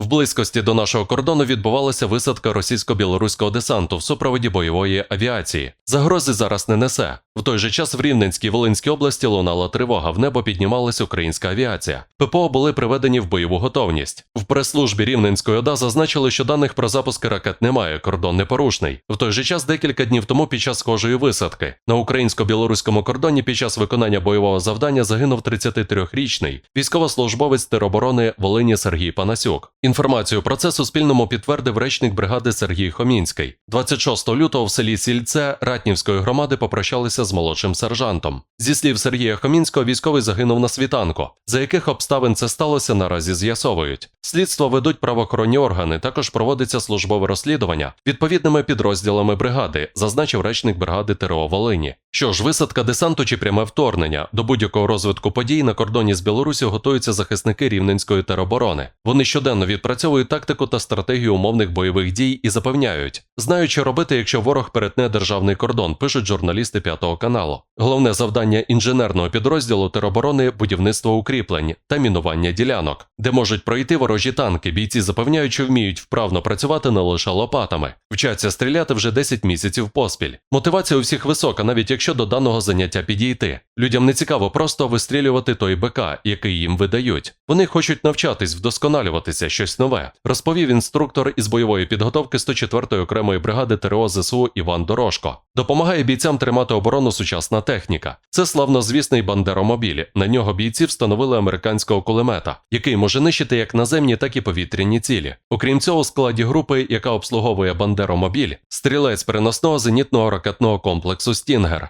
В близькості до нашого кордону відбувалася висадка російсько-білоруського десанту в супроводі бойової авіації. Загрози зараз не несе. В той же час в Рівненській і Волинській області лунала тривога. В небо піднімалася українська авіація. ППО були приведені в бойову готовність. В прес-службі Рівненської ОДА зазначили, що даних про запуски ракет немає. Кордон непорушний. В той же час декілька днів тому під час схожої висадки на українсько-білоруському кордоні під час виконання бойового завдання загинув 33-річний військовослужбовець тероборони Волині Сергій Панасюк. Інформацію про це Суспільному підтвердив речник бригади Сергій Хомінський. 26 лютого в селі Сільце Ратнівської громади попрощалися з молодшим сержантом. Зі слів Сергія Хомінського, військовий загинув на світанку. За яких обставин це сталося, наразі з'ясовують. Слідство ведуть правоохоронні органи. Також проводиться службове розслідування відповідними підрозділами бригади, зазначив речник бригади ТРО Волині. Що ж, висадка десанту чи пряме вторгнення до будь-якого розвитку подій на кордоні з Білорусі готуються захисники рівненської тероборони. Вони щоденно відпрацьовують тактику та стратегію умовних бойових дій і запевняють, знають, що робити, якщо ворог перетне державний кордон, пишуть журналісти п'ятого каналу. Головне завдання інженерного підрозділу тероборони будівництво укріплень та мінування ділянок, де можуть пройти ворожі танки. Бійці запевняють, що вміють вправно працювати не лише лопатами, вчаться стріляти вже 10 місяців поспіль. Мотивація у всіх висока, навіть якщо до даного заняття підійти. Людям не цікаво просто вистрілювати той БК, який їм видають. Вони хочуть навчатись, вдосконалюватися щось нове, розповів інструктор із бойової підготовки 104-ї окремої бригади ТРО ЗСУ Іван Дорошко. Допомагає бійцям тримати оборону сучасна техніка. Це славнозвісний бандеромобіль. На нього бійці встановили американського кулемета, який може нищити як наземні, так і повітряні цілі. Окрім цього, у складі групи, яка обслуговує бандеромобіль, стрілець переносного зенітного ракетного комплексу Стінгер.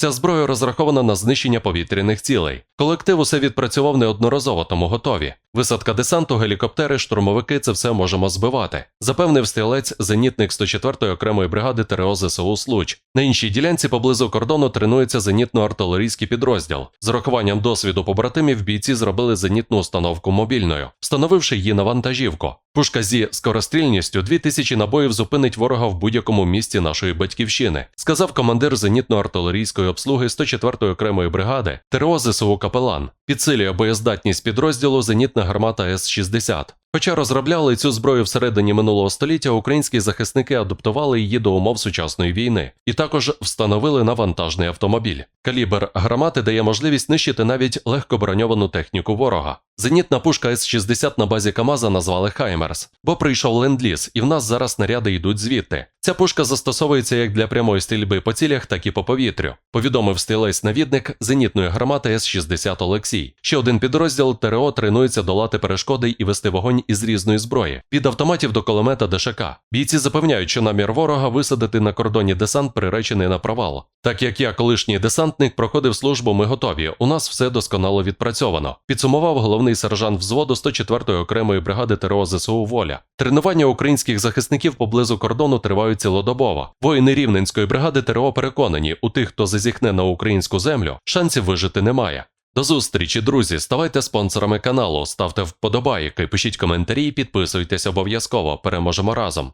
Ця зброя розрахована на знищення повітряних цілей. Колектив усе відпрацював неодноразово, тому готові. Висадка десанту, гелікоптери, штурмовики це все можемо збивати, запевнив стрілець зенітник 104-ї окремої бригади ТРО ЗСУ Случ. На іншій ділянці поблизу кордону тренується зенітно-артилерійський підрозділ. З урахуванням досвіду побратимів бійці зробили зенітну установку мобільною, встановивши її на вантажівку. Пушка зі скорострільністю 2000 набоїв зупинить ворога в будь-якому місці нашої батьківщини, сказав командир зенітно-артилерійської обслуги 104-ї окремої бригади ТРО ЗСУ Капелан. Підсилює боєздатність підрозділу зенітна гармата С-60. Хоча розробляли цю зброю всередині минулого століття, українські захисники адаптували її до умов сучасної війни і також встановили на вантажний автомобіль. Калібр гармати дає можливість нищити навіть легкоброньовану техніку ворога. Зенітна пушка С-60 на базі Камаза назвали Хаймерс, бо прийшов ленд-ліз, і в нас зараз снаряди йдуть звідти. Ця пушка застосовується як для прямої стрільби по цілях, так і по повітрю. Повідомив стрілець-навідник зенітної гармати С-60 Олексій. Ще один підрозділ ТРО тренується долати перешкоди і вести вогонь із різної зброї від автоматів до кулемета ДШК. Бійці запевняють, що намір ворога висадити на кордоні десант приречений на провал. Так як я, колишній десантник, проходив службу, ми готові. У нас все досконало відпрацьовано. Підсумував головний сержант взводу 104-ї окремої бригади ТРО ЗСУ Воля. Тренування українських захисників поблизу кордону тривають цілодобово. Воїни Рівненської бригади ТРО переконані, у тих, хто зазіхне на українську землю, шансів вижити немає. До зустрічі, друзі. Ставайте спонсорами каналу, ставте вподобайки, пишіть коментарі, підписуйтесь обов'язково. Переможемо разом.